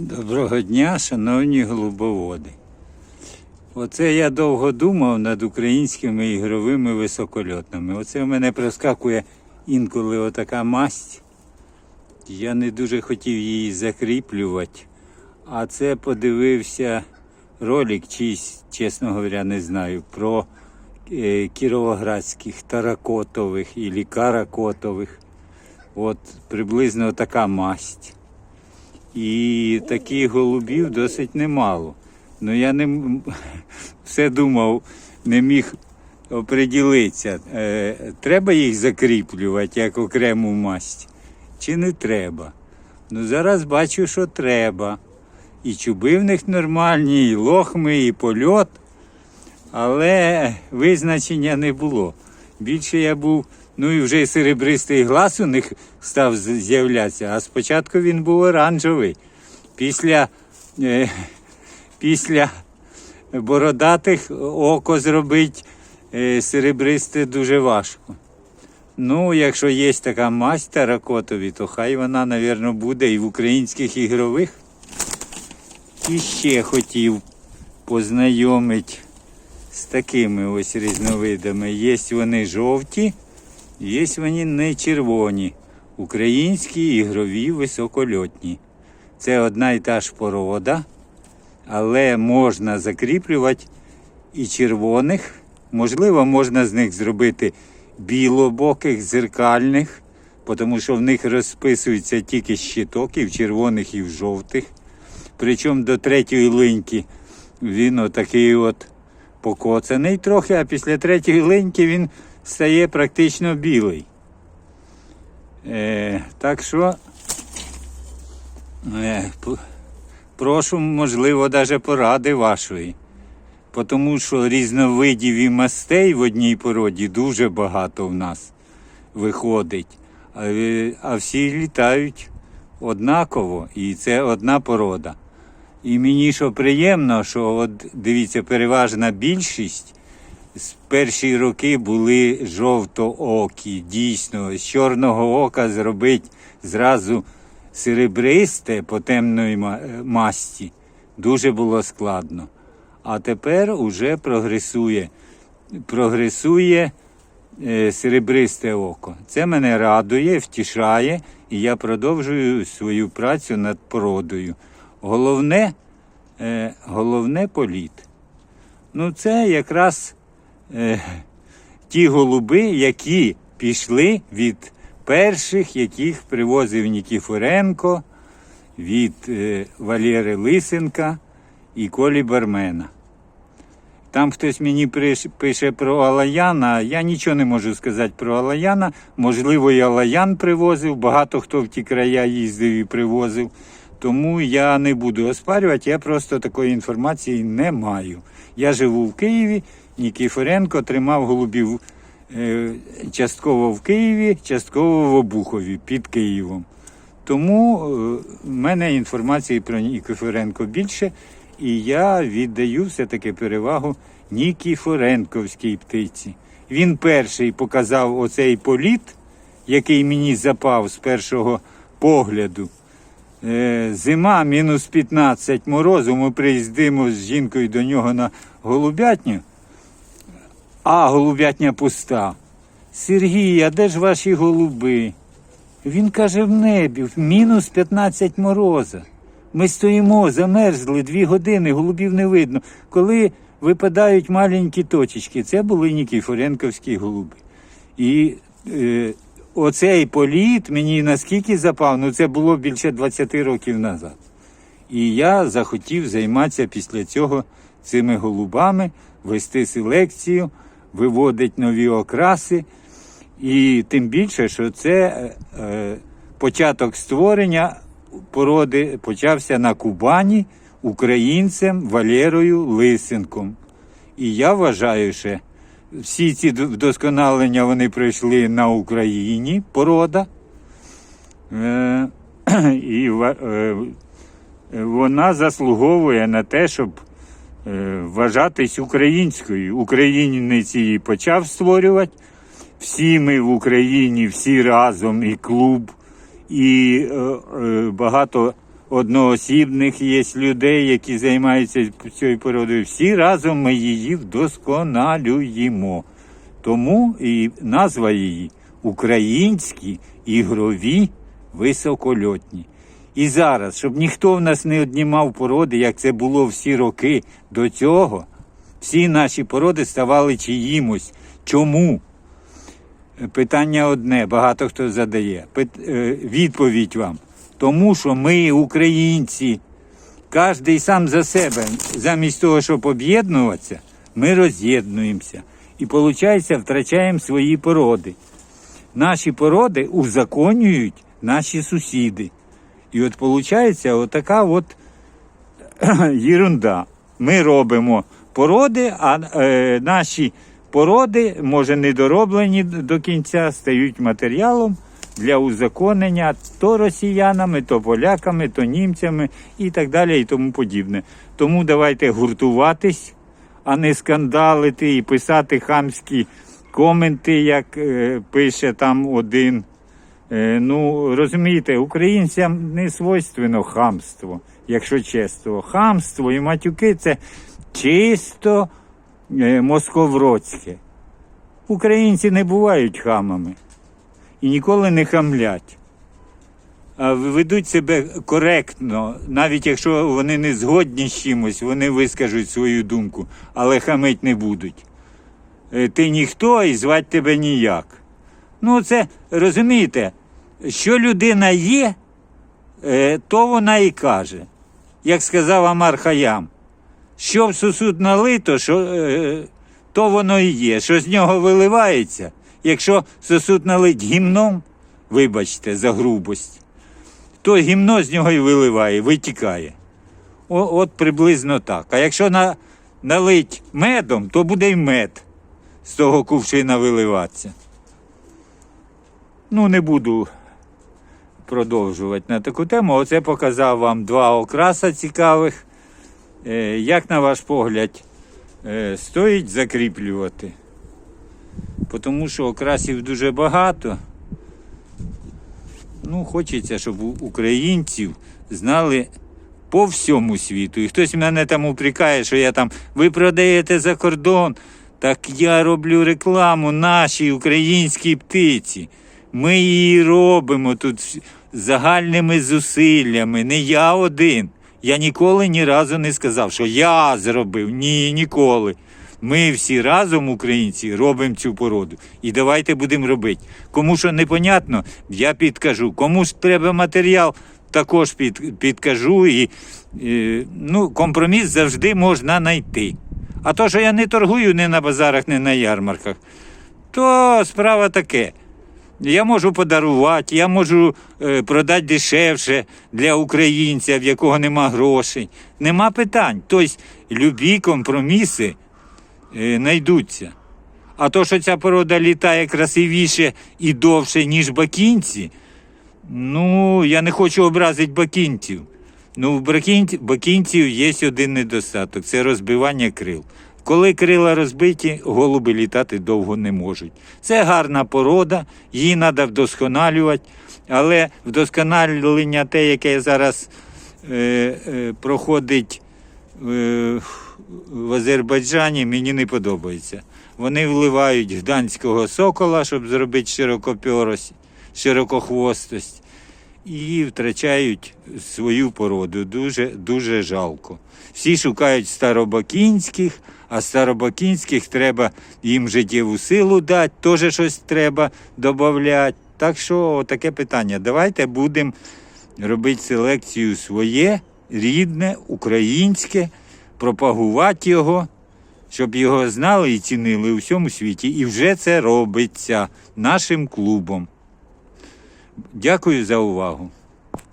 Доброго дня, шановні голубоводи. Оце я довго думав над українськими ігровими високольотними. Оце в мене проскакує інколи отака масть. Я не дуже хотів її закріплювати. А це подивився ролик чийсь, чесно говоря, не знаю, про е, кіровоградських таракотових і каракотових. От приблизно така масть. І таких голубів досить немало. Ну я не все думав, не міг оприділитися. Е, треба їх закріплювати як окрему масть, чи не треба? Ну зараз бачу, що треба. І чуби в них нормальні, і лохми, і польот. Але визначення не було. Більше я був, ну і вже серебристий глаз у них став з'являтися, а спочатку він був оранжевий. Після, е, після бородатих око зробити е, серебристе дуже важко. Ну, якщо є така масть таракотові, то хай вона, мабуть, буде і в українських ігрових. І ще хотів познайомити з такими ось різновидами. Є вони жовті, є вони не червоні. Українські ігрові високольотні. Це одна і та ж порода, але можна закріплювати і червоних. Можливо, можна з них зробити білобоких, зеркальних, тому що в них розписується тільки щиток і в червоних, і в жовтих. Причому до третьої линьки він отакий от покоцаний трохи, а після третьої линьки він стає практично білий. Е, так що е, прошу, можливо, навіть поради вашої. Тому що різновидів і мастей в одній породі дуже багато в нас виходить. А, е, а всі літають однаково, і це одна порода. І мені що приємно, що от дивіться, переважна більшість з перші роки були жовтоокі. Дійсно, з чорного ока зробити зразу серебристе по темної е, масті дуже було складно. А тепер уже прогресує. Прогресує е, серебристе око. Це мене радує, втішає, і я продовжую свою працю над породою. Головне, е, головне політ. Ну, це якраз е, ті голуби, які пішли від перших, яких привозив Нікіфоренко, від е, Валєри Лисенка і Колі Бармена. Там хтось мені пише про Алаяна. Я нічого не можу сказати про Алаяна. Можливо, і Алаян привозив, багато хто в ті края їздив і привозив. Тому я не буду оспарювати, я просто такої інформації не маю. Я живу в Києві, Нікіфоренко тримав голубів е, частково в Києві, частково в Обухові під Києвом. Тому е, в мене інформації про Нікіфоренко більше, і я віддаю все-таки перевагу Нікіфоренковській птиці. Він перший показав оцей політ, який мені запав з першого погляду. Е, Зима мінус 15 морозу. Ми приїздимо з жінкою до нього на голубятню, а голубятня пуста. Сергій, а де ж ваші голуби? Він каже, в небі, в мінус 15 мороза. Ми стоїмо, замерзли дві години, голубів не видно. Коли випадають маленькі точечки, це були Нікіфоренковські голуби. І е, оцей політ мені наскільки запав, ну це було більше 20 років назад. І я захотів займатися після цього цими голубами, вести селекцію, виводити нові окраси. І тим більше, що це е, початок створення породи почався на Кубані українцем Валерою Лисенком. І я вважаю, що всі ці вдосконалення вони пройшли на Україні, порода. Е, і е, вона заслуговує на те, щоб вважатись українською. Українець її почав створювати. Всі ми в Україні, всі разом, і клуб, і е, е, багато одноосібних є людей, які займаються цією породою. Всі разом ми її вдосконалюємо. Тому і назва її українські ігрові високольотні. І зараз, щоб ніхто в нас не однімав породи, як це було всі роки до цього, всі наші породи ставали чиїмось. Чому? Питання одне, багато хто задає. Е, Відповідь вам. Тому що ми, українці, кожен сам за себе, замість того, щоб об'єднуватися, ми роз'єднуємося. І, виходить, втрачаємо свої породи. Наші породи узаконюють наші сусіди. І от виходить, отака от єрунда. Ми робимо породи, а е, наші породи, може, недороблені до кінця, стають матеріалом для узаконення то росіянами, то поляками, то німцями і так далі, і тому подібне. Тому давайте гуртуватись, а не скандалити і писати хамські коменти, як е, пише там один. Е, Ну, розумієте, українцям не свойственно хамство, якщо чесно. Хамство і матюки це чисто е, московроцьке. Українці не бувають хамами і ніколи не хамлять. А ведуть себе коректно, навіть якщо вони не згодні з чимось, вони вискажуть свою думку, але хамить не будуть. Е, Ти ніхто і звати тебе ніяк. Ну, це розумієте, що людина є, е, то вона і каже. Як сказав Амар Хаям, що в сусуд налито, що, е, то воно і є. Що з нього виливається. Якщо сосуд налить гімном, вибачте, за грубость, то гімно з нього і виливає, витікає. О, от приблизно так. А якщо на, налить медом, то буде й мед з того кувшина виливатися. Ну, не буду продовжувати на таку тему. Оце показав вам два окраса цікавих. Е, Як на ваш погляд, е, стоїть закріплювати? Тому що окрасів дуже багато. Ну, хочеться, щоб українців знали по всьому світу. І хтось мене там упрекає, що я там, ви продаєте за кордон. Так я роблю рекламу нашій українській птиці. Ми її робимо тут загальними зусиллями. Не я один. Я ніколи ні разу не сказав, що я зробив. Ні, ніколи. Ми всі разом, українці, робимо цю породу. І давайте будемо робити. Кому що непонятно, я підкажу. Кому ж треба матеріал, також під, підкажу. І, е, ну, компроміс завжди можна знайти. А то, що я не торгую ні на базарах, ні на ярмарках, то справа таке. Я можу подарувати, я можу е, продати дешевше для українця, в якого нема грошей. Нема питань. Тобто любі компроміси е, знайдуться. А то, що ця порода літає красивіше і довше, ніж бакінці, ну, я не хочу образити бакінців. Ну, в бакінців є один недостаток це розбивання крил. Коли крила розбиті, голуби літати довго не можуть. Це гарна порода, її треба вдосконалювати, але вдосконалення те, яке зараз е, е, проходить е, в Азербайджані, мені не подобається. Вони вливають гданського сокола, щоб зробити широкопьорость, широкохвостость і втрачають свою породу. Дуже, дуже жалко. Всі шукають старобакінських, а старобакінських треба їм життєву силу дати, теж щось треба додати. Так що таке питання. Давайте будемо робити селекцію своє, рідне, українське, пропагувати його, щоб його знали і цінили у всьому світі. І вже це робиться нашим клубом. Дякую за увагу.